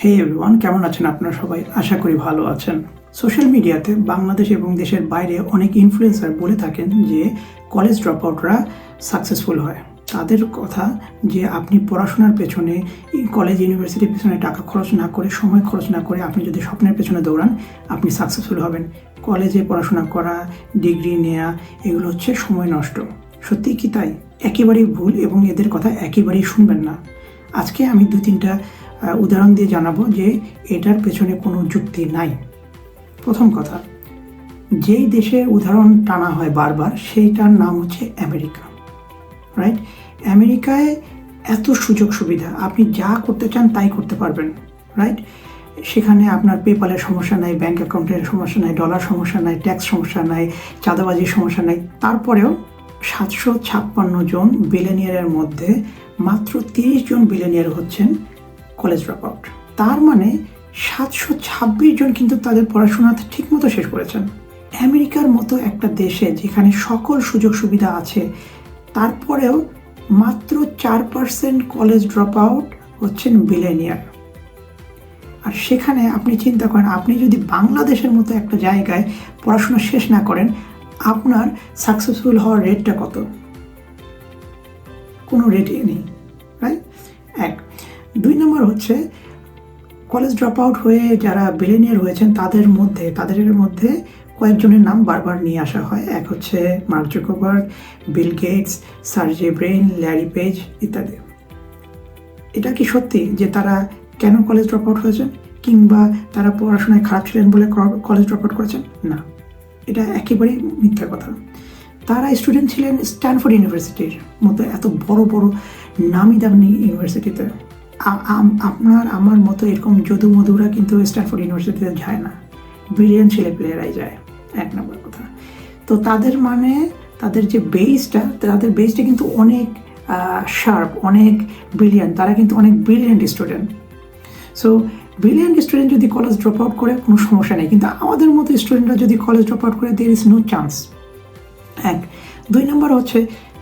হে everyone কেমন আছেন আপনারা সবাই? আশা করি ভালো আছেন। সোশ্যাল মিডিয়াতে বাংলাদেশ এবং দেশের বাইরে অনেক ইনফ্লুয়েন্সার বলে থাকেন যে কলেজ ড্রপ আউটরা সাকসেসফুল হয়। তাদের কথা যে আপনি পড়াশোনার পেছনে কলেজ ইউনিভার্সিটির পেছনে টাকা খরচ না করে, সময় খরচ না করে আপনি যদি স্বপ্নের পেছনে দৌড়ান, আপনি সাকসেসফুল হবেন। কলেজে পড়াশোনা করা ডিগ্রি নেওয়া এগুলো হচ্ছে সময় নষ্ট। সত্যি কি তাই? একেবারেই ভুল এবং এদের কথা একেবারেই শুনবেন না। আজকে আমি দু তিনটা উদাহরণ দিয়ে জানাব যে এটার পেছনে কোনো যুক্তি নাই। প্রথম কথা, যেই দেশের উদাহরণ টানা হয় বারবার, সেইটার নাম হচ্ছে আমেরিকা রাইট আমেরিকায় এত সুযোগ সুবিধা, আপনি যা করতে চান তাই করতে পারবেন রাইট সেখানে আপনার পেপালের সমস্যা নাই ব্যাঙ্ক অ্যাকাউন্টের সমস্যা নাই ডলার সমস্যা নাই ট্যাক্স সমস্যা নাই, চাঁদাবাজির সমস্যা নাই। তারপরেও সাতশো ছাপ্পান্ন জন বিলেনিয়ারের মধ্যে মাত্র তিরিশ জন বিলেনিয়ার হচ্ছেন কলেজ ড্রপ আউট তার মানে সাতশো ছাব্বিশ জন কিন্তু তাদের পড়াশোনা ঠিকমতো শেষ করেছেন। আমেরিকার মতো একটা দেশে যেখানে সকল সুযোগ সুবিধা আছে, তারপরেও মাত্র চার পার্সেন্ট কলেজ ড্রপ আউট হচ্ছেন বিলেনিয়ার আর সেখানে আপনি চিন্তা করেন, আপনি যদি বাংলাদেশের মতো একটা জায়গায় পড়াশোনা শেষ না করেন, আপনার সাকসেসফুল হওয়ার রেটটা কত? কোনো রেটই নেই। দুই নম্বর হচ্ছে কলেজ ড্রপ আউট হয়ে যারা বিলেনিয়ার হয়েছেন, তাদের মধ্যে তাদের মধ্যে কয়েকজনের নাম বারবার নিয়ে আসা হয়। এক হচ্ছে Mark Zuckerberg Bill Gates, Sergey Brin Larry Page ইত্যাদি। এটা কি সত্যি যে তারা কেন কলেজ ড্রপ আউট হয়েছেন? কিংবা তারা পড়াশোনায় খারাপ ছিলেন বলে কলেজ ড্রপ আউট করেছেন? না। এটা একেবারেই মিথ্যা কথা। তারা স্টুডেন্ট ছিলেন স্ট্যানফোর্ড ইউনিভার্সিটির মতো এত বড় বড় নামি দামি ইউনিভার্সিটিতে আপনার, আমার মতো এরকম যদু মধুরা কিন্তু স্ট্যানফোর্ড ইউনিভার্সিটিতে যায় না। ব্রিলিয়ান্ট ছেলে প্লেয়ারাই যায়, এক নম্বর কথা। তো তাদের মানে তাদের যে বেসটা তাদের বেসটা কিন্তু অনেক শার্প অনেক ব্রিলিয়ান্ট তারা কিন্তু অনেক brilliant student so brilliant student যদি কলেজ ড্রপ আউট করে, কোনো সমস্যা নেই। কিন্তু আমাদের মতো স্টুডেন্টরা যদি কলেজ ড্রপ আউট করে দের ইজ নো চান্স এক। দুই নম্বর হচ্ছে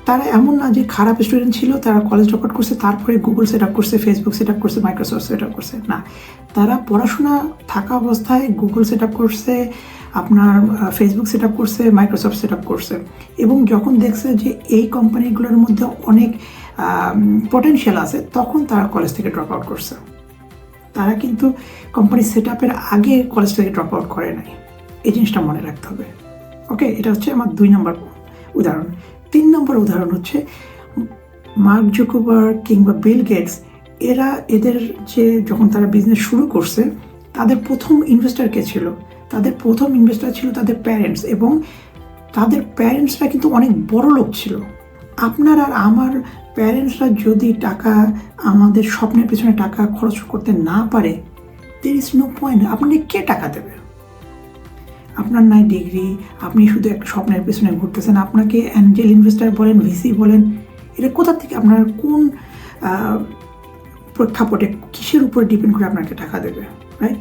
তারা এমন না যে খারাপ স্টুডেন্ট ছিল, তারা কলেজ ড্রপ আউট করছে, তারপরে গুগল সেট আপ করছে ফেসবুক সেট আপ করছে মাইক্রোসফট সেট আপ করছে। না, তারা পড়াশোনা থাকা অবস্থায় গুগল সেট আপ করছে, আপনার ফেসবুক সেট আপ করছে মাইক্রোসফট সেট আপ করছে। এবং যখন দেখছে যে এই কোম্পানিগুলোর মধ্যে অনেক পটেনশিয়াল আছে, তখন তারা কলেজ থেকে ড্রপ আউট করছে। তারা কিন্তু কোম্পানি সেট আপের আগে কলেজ থেকে ড্রপ আউট করে নাই। এই জিনিসটা মনে রাখতে হবে। ওকে এটা হচ্ছে আমার দুই নম্বর উদাহরণ। তিন নম্বর উদাহরণ হচ্ছে মার্ক জুকোবার কিংবা বিল গেটস, এরা এদের যে যখন তারা বিজনেস শুরু করছে, তাদের প্রথম ইনভেস্টার কে ছিল? তাদের প্রথম ইনভেস্টার ছিল তাদের প্যারেন্টস এবং তাদের প্যারেন্টসরা কিন্তু অনেক বড় লোক ছিল। আপনার আর আমার প্যারেন্টসরা যদি টাকা আমাদের স্বপ্নের পেছনে টাকা খরচ করতে না পারে দের ইজ নো পয়েন্ট আপনাকে কে টাকা দেবে? আপনার নাই ডিগ্রি আপনি শুধু একটা স্বপ্নের পেছনে ঘুরতেছেন, আপনাকে অ্যাঞ্জেল ইনভেস্টার বলেন ভিসি বলেন এটা কোথা থেকে আপনার কোন প্রেক্ষাপটে কিসের উপর ডিপেন্ড করে আপনাকে টাকা দেবে রাইট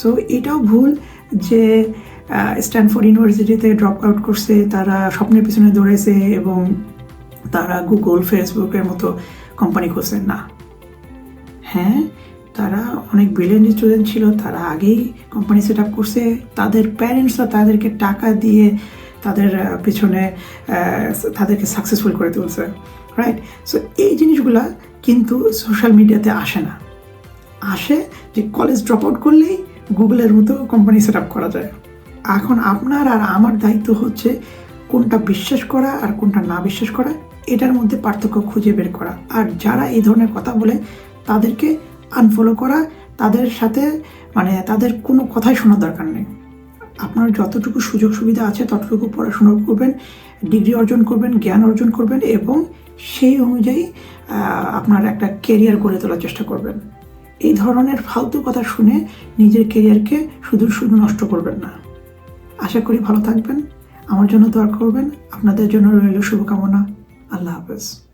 সো এটাও ভুল যে স্ট্যানফোর্ড ইউনিভার্সিটিতে ড্রপ আউট করছে, তারা স্বপ্নের পিছনে দৌড়েছে এবং তারা গুগল ফেসবুকের মতো কোম্পানি করছে না। হ্যাঁ? তারা অনেক ব্রিলিয়েন্ট স্টুডেন্ট ছিল, তারা আগেই কোম্পানি সেট আপ করছে। তাদের প্যারেন্টসরা তাদেরকে টাকা দিয়ে তাদের পেছনে তাদেরকে সাকসেসফুল করে তুলছে রাইট সো এই জিনিসগুলা কিন্তু সোশ্যাল মিডিয়াতে আসে না। আসে যে কলেজ ড্রপ আউট করলেই গুগলের মতো কোম্পানি সেট আপ করা যায়। এখন আপনার আর আমার দায়িত্ব হচ্ছে কোনটা বিশ্বাস করা আর কোনটা না বিশ্বাস করা, এটার মধ্যে পার্থক্য খুঁজে বের করা। আর যারা এই ধরনের কথা বলে, তাদেরকে আনফলো করা, তাদের সাথে মানে তাদের কোনো কথাই শোনার দরকার নেই। আপনার যতটুকু সুযোগ সুবিধা আছে ততটুকু পড়াশোনা করবেন ডিগ্রি অর্জন করবেন, জ্ঞান অর্জন করবেন এবং সেই অনুযায়ী আপনার একটা কেরিয়ার গড়ে তোলার চেষ্টা করবেন। এই ধরনের ফালতু কথা শুনে নিজের কেরিয়ারকে শুধু শুধু নষ্ট করবেন না। আশা করি ভালো থাকবেন। আমার জন্য দোয়া করবেন। আপনাদের জন্য রইল শুভকামনা। আল্লাহ হাফেজ।